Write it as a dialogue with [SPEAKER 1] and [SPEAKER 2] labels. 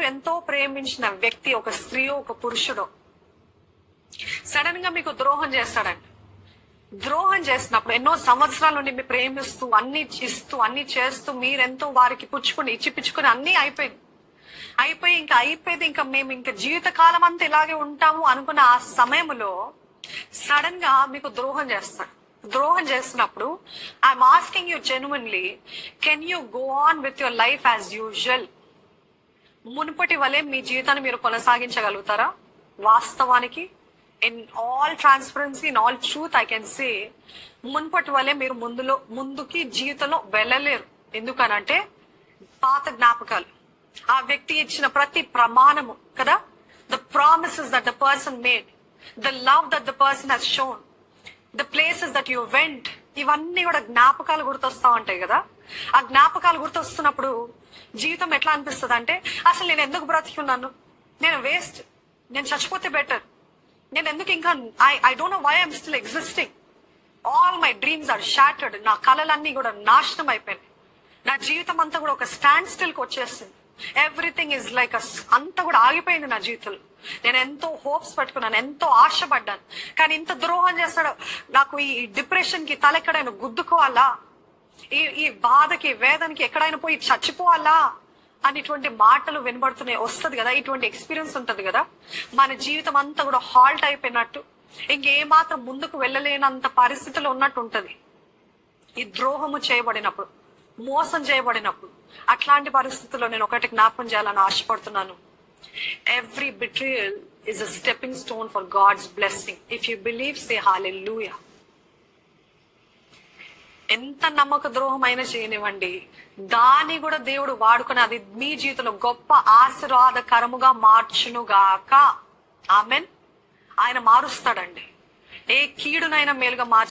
[SPEAKER 1] మీరు ఎంతో ప్రేమించిన వ్యక్తి ఒక స్త్రీ ఒక పురుషుడు. సడన్గా మీకు ద్రోహం చేస్తాడండి ద్రోహం చేసినప్పుడు ఎన్నో సంవత్సరాల నుండి మీ ప్రేమిస్తూ అన్ని ఇస్తూ అన్ని చేస్తూ మీరెంతో వారికి పుచ్చుకుని ఇచ్చి పిచ్చుకుని అన్ని అయిపోయింది. అయిపోయి ఇంకా అయిపోయింది ఇంకా మేము ఇంకా జీవితకాలం అంతా ఇలాగే ఉంటాము అనుకున్న ఆ సమయంలో సడన్గా మీకు ద్రోహం చేస్తాడు. ద్రోహం చేసినప్పుడు I'm asking you genuinely can you go on with your life as usual మునుపటి వలె మీ జీవితాన్ని మీరు కొనసాగించగలుగుతారా? వాస్తవానికి in all transparency in all truth I can say మునుపటి వలె మీరు ముందులో ముందుకి జీవితంలో వెళ్ళలేరు. ఎందుకనంటే పాత జ్ఞాపకాలు. ఆ వ్యక్తి ఇచ్చిన ప్రతి ప్రమాణము కదా? The promises that the person made the love that the person he's shown the places that you went ఇవన్నీ కూడా జ్ఞాపకాలు గుర్తొస్తా ఉంటాయి కదా. ఆ జ్ఞాపకాలు గుర్తొస్తున్నప్పుడు జీవితం ఎట్లా అనిపిస్తుంది అంటే అసలు నేను ఎందుకు బ్రతికి ఉన్నాను నేను వేస్ట్. నేను చచ్చిపోతే బెటర్ నేను ఎందుకు ఇంకా I I don't know why I'm still existing all my dreams are shattered నా కళలన్నీ కూడా నాశనం అయిపోయినాయి. నా జీవితం అంతా కూడా ఒక స్టాండ్ స్టిల్కి వచ్చేసింది ఎవ్రీథింగ్ ఇస్ లైక్ అంతా కూడా ఆగిపోయింది నా జీవితంలో. నేను ఎంతో హోప్స్ పట్టుకున్నాను ఎంతో ఆశపడ్డాను. కానీ ఇంత ద్రోహం చేస్తాడు. నాకు ఈ డిప్రెషన్కి తలెక్కడైనా గుద్దుకోవాలా? ఈ ఈ బాధకి వేదనకి ఎక్కడైనా పోయి చచ్చిపోవాలా? అనేటువంటి మాటలు వినబడుతున్నాయి. వస్తుంది కదా ఇటువంటి ఎక్స్పీరియన్స్ ఉంటది కదా. మన జీవితం అంతా కూడా హాల్ట్ అయిపోయినట్టు. ఇంకేమాత్రం ముందుకు వెళ్ళలేనంత పరిస్థితిలో ఉన్నట్టు ఉంటది. ఈ ద్రోహము చేయబడినప్పుడు. మోసం చేయబడినప్పుడు. అట్లాంటి పరిస్థితుల్లో నేను ఒకటి జ్ఞాపకం చేయాలని ఆశపడుతున్నాను. Every betrayal is a stepping stone for God's blessing if you believe say hallelujah ఎంత నమ్మక ద్రోహం అయినా చేయనివ్వండి. దాన్ని కూడా దేవుడు వాడుకుని అది మీ జీవితంలో గొప్ప ఆశీర్వాదకరముగా మార్చునుగాక. ఆమెన్ ఆయన మారుస్తాడండి. ఏ కీడునైనా మేలుగా మార్చు